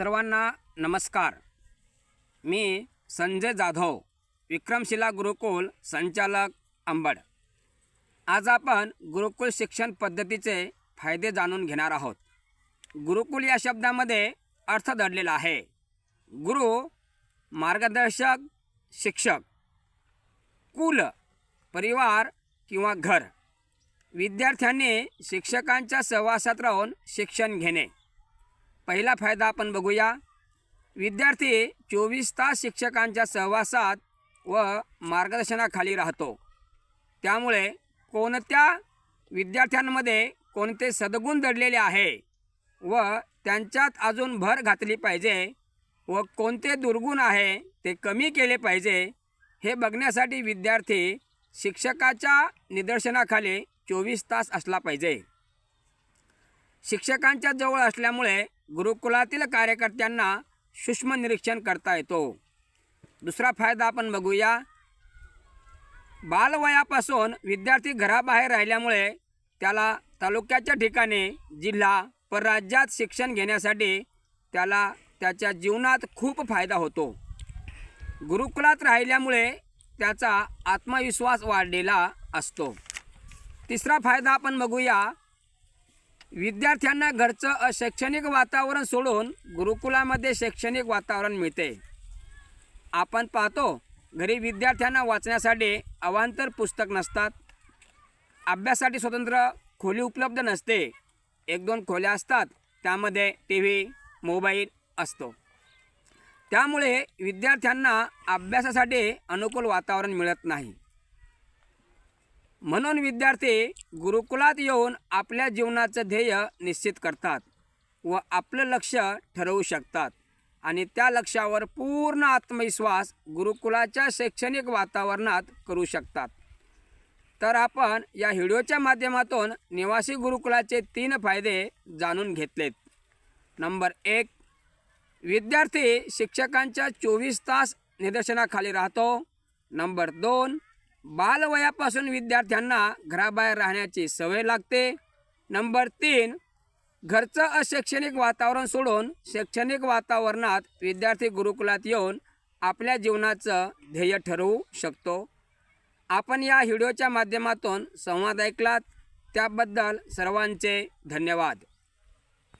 सर्वांना नमस्कार. मी संजय जाधव विक्रमशिला गुरुकुल संचालक अंबड. आज आपण गुरुकुल शिक्षण पद्धतीचे फायदे जाणून घेणार आहोत. गुरुकुल या शब्दामध्ये अर्थ दडलेला आहे. गुरु मार्गदर्शक शिक्षक कुल परिवार किंवा घर. विद्यार्थ्यांनी शिक्षकांच्या सहवासात राहून शिक्षण घेणे. पहिला फायदा आपण बघूया. विद्यार्थी चोवीस तास शिक्षकांच्या सहवासात व मार्गदर्शनाखाली राहतो. त्यामुळे कोणत्या विद्यार्थ्यांमध्ये कोणते सद्गुण दडलेले आहे व त्यांच्यात अजून भर घातली पाहिजे व कोणते दुर्गुण आहे ते कमी केले पाहिजे हे बघण्यासाठी विद्यार्थी शिक्षकाच्या निदर्शनाखाली चोवीस तास असला पाहिजे. शिक्षकांच्या जवळ असल्यामुळे गुरुकुलातील कार्यकर्त्यांना सूक्ष्म निरीक्षण करता येतो. दुसरा फायदा आपण बघूया. बालवयापासून विद्यार्थी घराबाहेर राहिल्यामुळे त्याला तालुक्याच्या ठिकाणी जिल्हा परराज्यात शिक्षण घेण्यासाठी त्याला त्याच्या जीवनात खूप फायदा होतो. गुरुकुलात राहिल्यामुळे त्याचा आत्मविश्वास वाढलेला असतो. तिसरा फायदा आपण बघूया. विद्यार्थ्यांना घरचं अशैक्षणिक वातावरण सोडून गुरुकुलामध्ये शैक्षणिक वातावरण मिळते. आपण पाहतो घरी विद्यार्थ्यांना वाचण्यासाठी अवांतर पुस्तक नसतात. अभ्यासासाठी स्वतंत्र खोली उपलब्ध नसते. एक दोन खोल्या असतात त्यामध्ये टी व्ही मोबाईल असतो. त्यामुळे विद्यार्थ्यांना अभ्यासासाठी अनुकूल वातावरण मिळत नाही. म्हणून विद्यार्थी गुरुकुलात येऊन आपल्या जीवनाचं ध्येय निश्चित करतात व आपलं लक्ष ठरवू शकतात. आणि त्या लक्षावर पूर्ण आत्मविश्वास गुरुकुलाच्या शैक्षणिक वातावरणात करू शकतात. तर आपण या व्हिडिओच्या माध्यमातून निवासी गुरुकुलाचे तीन फायदे जाणून घेतलेत. नंबर एक विद्यार्थी शिक्षकांच्या चोवीस तास निदर्शनाखाली राहतो. नंबर दोन बालवयापासून विद्यार्थ्यांना घराबाहेर राहण्याची सवय लागते. नंबर तीन घरचं अशैक्षणिक वातावरण सोडून शैक्षणिक वातावरणात विद्यार्थी गुरुकुलात येऊन आपल्या जीवनाचं ध्येय ठरवू शकतो. आपण या व्हिडिओच्या माध्यमातून संवाद ऐकलात. त्याबद्दल सर्वांचे धन्यवाद.